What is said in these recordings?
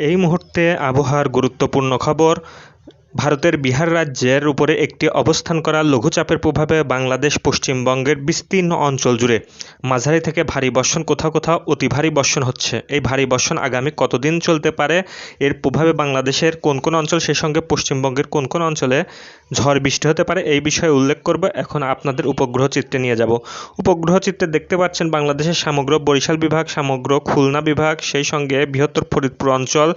এই মুহূর্তে আবহাওয়ার গুরুত্বপূর্ণ খবর ভারতের বিহার রাজ্যের উপরে একটি অবস্থান করা লঘুচাপের প্রভাবে বাংলাদেশ পশ্চিমবঙ্গের বিস্তীর্ণ অঞ্চল জুড়ে মাঝারি থেকে ভারী বর্ষণ, কোথাও কোথাও অতি ভারী বর্ষণ হচ্ছে। এই ভারী বর্ষণ আগামী কতদিন চলতে পারে? এর প্রভাবে বাংলাদেশের কোন কোন অঞ্চল, সেই সঙ্গে পশ্চিমবঙ্গের কোন কোন অঞ্চলে ঝড় বৃষ্টি হতে পারে এই বিষয়ে উল্লেখ করব। এখন আপনাদের উপগ্রহ চিত্রে নিয়ে যাব। উপগ্রহ চিত্রে দেখতে পাচ্ছেন বাংলাদেশের সমগ্র বরিশাল বিভাগ, সমগ্র খুলনা বিভাগ, সেই সঙ্গে বৃহত্তর ফরিদপুর অঞ্চল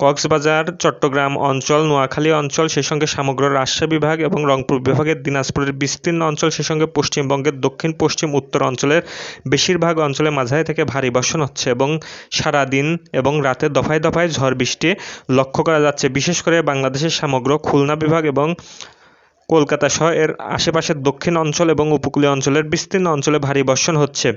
কক্সবাজার, চট্টগ্রাম অঞ্চল, নোয়াখালী অঞ্চল সেই সঙ্গে সমগ্র রাজশাহী বিভাগ এবং রংপুর বিভাগের দিনাজপুরের বিস্তীর্ণ অঞ্চল সেই সঙ্গে পশ্চিমবঙ্গের দক্ষিণ, পশ্চিম, উত্তর অঞ্চলের বেশিরভাগ অঞ্চলে মাঝারি থেকে ভারী বর্ষণ হচ্ছে এবং সারা দিন এবং রাতে দফায় দফায় ঝড় বৃষ্টি লক্ষ্য করা যাচ্ছে। বিশেষ করে বাংলাদেশের সমগ্র খুলনা বিভাগ এবং কলকাতা সহ এর আশেপাশের দক্ষিণ অঞ্চল এবং উপকূলীয় অঞ্চলের বিস্তীর্ণ অঞ্চলে ভারী বর্ষণ হচ্ছে।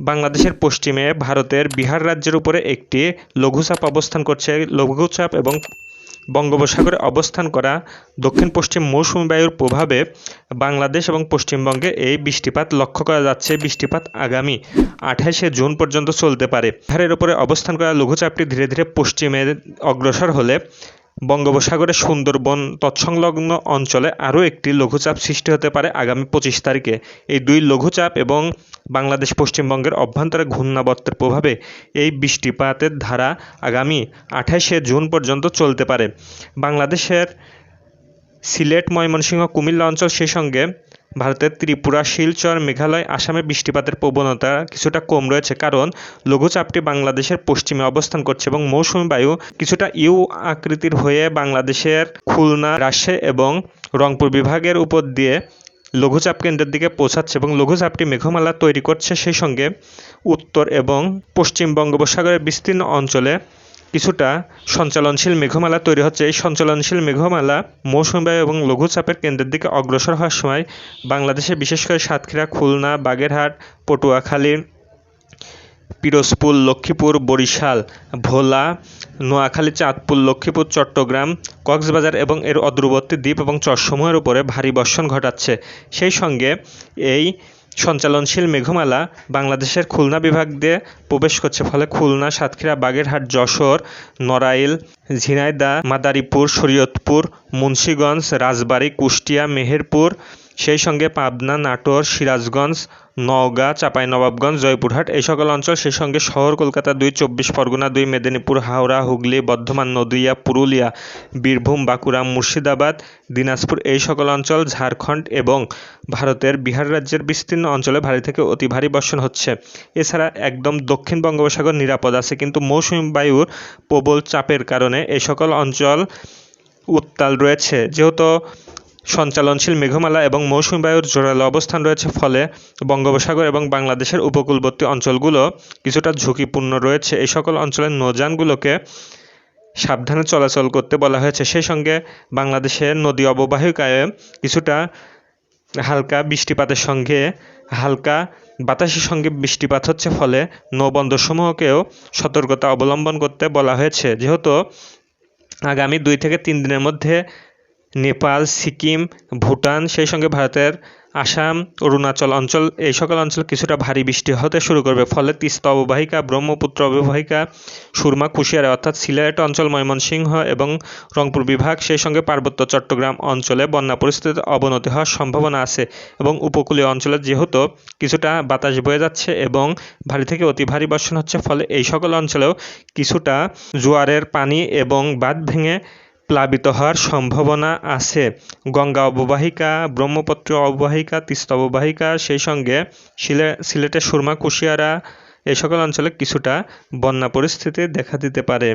বাংলাদেশের পশ্চিমে ভারতের বিহার রাজ্যের উপরে একটি লঘুচাপ অবস্থান করছে। লঘুচাপ এবং বঙ্গোপসাগরে অবস্থান করা দক্ষিণ পশ্চিম মৌসুমী বায়ুর প্রভাবে বাংলাদেশ এবং পশ্চিমবঙ্গে এই বৃষ্টিপাত লক্ষ্য করা যাচ্ছে বৃষ্টিপাত আগামী আঠাশে জুন পর্যন্ত চলতে পারে। বিহারের উপরে অবস্থান করা লঘুচাপটি ধীরে ধীরে পশ্চিমে অগ্রসর হলে বঙ্গোপসাগরের সুন্দরবন তৎসংলগ্ন অঞ্চলে আরও একটি লঘুচাপ সৃষ্টি হতে পারে আগামী পঁচিশ তারিখে। এই দুই লঘুচাপ এবং বাংলাদেশ পশ্চিমবঙ্গের অভ্যন্তরে ঘূর্ণাবর্তের প্রভাবে এই বৃষ্টিপাতের ধারা আগামী আঠাশে জুন পর্যন্ত চলতে পারে। বাংলাদেশের সিলেট, ময়মনসিংহ, কুমিল্লা অঞ্চল সেই সঙ্গে ভারতের ত্রিপুরা, শিলচর, মেঘালয়, আসামে বৃষ্টিপাতের প্রবণতা কিছুটা কম রয়েছে কারণ লঘুচাপটি বাংলাদেশের পশ্চিমে অবস্থান করছে এবং মৌসুমী বায়ু কিছুটা ইউ আকৃতির হয়ে বাংলাদেশের খুলনা, রাজশাহী এবং রংপুর বিভাগের উপর দিয়ে লঘুচাপ কেন্দ্রের দিকে পৌঁছাচ্ছে এবং লঘুচাপটি মেঘমালা তৈরি করছে সেই সঙ্গে উত্তর এবং পশ্চিম বঙ্গোপসাগরের বিস্তীর্ণ অঞ্চলে কিছুটা সঞ্চালনশীল মেঘমালা তৈরি হচ্ছে। এই সঞ্চালনশীল মেঘমালা মৌসুমী এবং লঘুচাপের কেন্দ্রের দিকে অগ্রসর হওয়ার সময় বাংলাদেশে বিশেষ করে সাতক্ষীরা, খুলনা, বাগেরহাট, পটুয়াখালী, পিরোজপুর, লক্ষ্মীপুর, বরিশাল, ভোলা, নোয়াখালী, চাঁদপুর, লক্ষ্মীপুর, চট্টগ্রাম, কক্সবাজার এবং এর অদূরবর্তী দ্বীপ এবং চরসমূহের উপরে ভারী বর্ষণ ঘটাচ্ছে। সেই সঙ্গে এই সঞ্চালনশীল মেঘমালা বাংলাদেশের খুলনা বিভাগ দিয়ে প্রবেশ করছে। ফলে খুলনা, সাতক্ষীরা, বাগেরহাট, যশোর, নড়াইল ঝিনাইদা মাদারীপুর, শরীয়তপুর, মুন্সীগঞ্জ, রাজবাড়ী, কুষ্টিয়া, মেহেরপুর সেই সঙ্গে পাবনা, নাটোর, সিরাজগঞ্জ, নওগাঁ চাঁপাইনবাবগঞ্জ জয়পুরহাট এই সকল অঞ্চল, সেই সঙ্গে শহর, কলকাতা দুই, চব্বিশ পরগনা দুই, মেদিনীপুর, হাওড়া, হুগলি, বর্ধমান, নদিয়া, পুরুলিয়া, বীরভূম, বাঁকুড়া, মুর্শিদাবাদ, দিনাজপুর এই সকল অঞ্চল, ঝাড়খণ্ড এবং ভারতের বিহার রাজ্যের বিস্তীর্ণ অঞ্চলে ভারী থেকে অতি ভারী বর্ষণ হচ্ছে। এছাড়া একদম দক্ষিণ বঙ্গোপসাগর নিরাপদ আছে, কিন্তু মৌসুমী বায়ুর প্রবল চাপের কারণে এই সকল অঞ্চল উত্তাল রয়েছে। যেহেতু সঞ্চালনশীল মেঘমালা এবং মৌসুমী বায়ুর জোরালো অবস্থান রয়েছে। ফলে বঙ্গোপসাগর এবং বাংলাদেশের উপকূলবর্তী অঞ্চলগুলো কিছুটা ঝুঁকিপূর্ণ রয়েছে। এই সকল অঞ্চলের নৌযানগুলোকে সাবধানে চলাচল করতে বলা হয়েছে। সেই সঙ্গে বাংলাদেশের নদী অববাহিকায় কিছুটা হালকা বৃষ্টিপাতের সঙ্গে হালকা বাতাসের সঙ্গে বৃষ্টিপাত হচ্ছে। ফলে নৌবন্দরসমূহকেও সতর্কতা অবলম্বন করতে বলা হয়েছে। যেহেতু আগামী দুই থেকে তিন দিনের মধ্যে নেপাল, সিকিম, ভুটান, সেই সঙ্গে ভারতের আসাম, অরুণাচল অঞ্চল, এই সকল অঞ্চল কিছুটা ভারী বৃষ্টি হতে শুরু করবে। ফলে তিস্তা অববাহিকা, ব্রহ্মপুত্র অববাহিকা, সুরমা, কুশিয়ারা অর্থাৎ সিলেট অঞ্চল, ময়মনসিংহ এবং রংপুর বিভাগ, সেই সঙ্গে পার্বত্য চট্টগ্রাম অঞ্চলে বন্যা পরিস্থিতির অবনতি হওয়ার সম্ভাবনা আছে এবং উপকূলীয় অঞ্চলে যেহেতু কিছুটা বাতাস বয়ে যাচ্ছে এবং ভারী থেকে অতি ভারী বর্ষণ হচ্ছে, ফলে এই সকল অঞ্চলেও কিছুটা জোয়ারের পানি এবং বাঁধ ভেঙে প্লাবিত হওয়ার সম্ভাবনা আছে। গঙ্গা অববাহিকা, ব্রহ্মপুত্র অববাহিকা, তিস্তা অববাহিকা, সেই সঙ্গে সিলে সিলেটের সুরমা, কুশিয়ারা এই সকল অঞ্চলে কিছুটা বন্যা পরিস্থিতি দেখা দিতে পারে।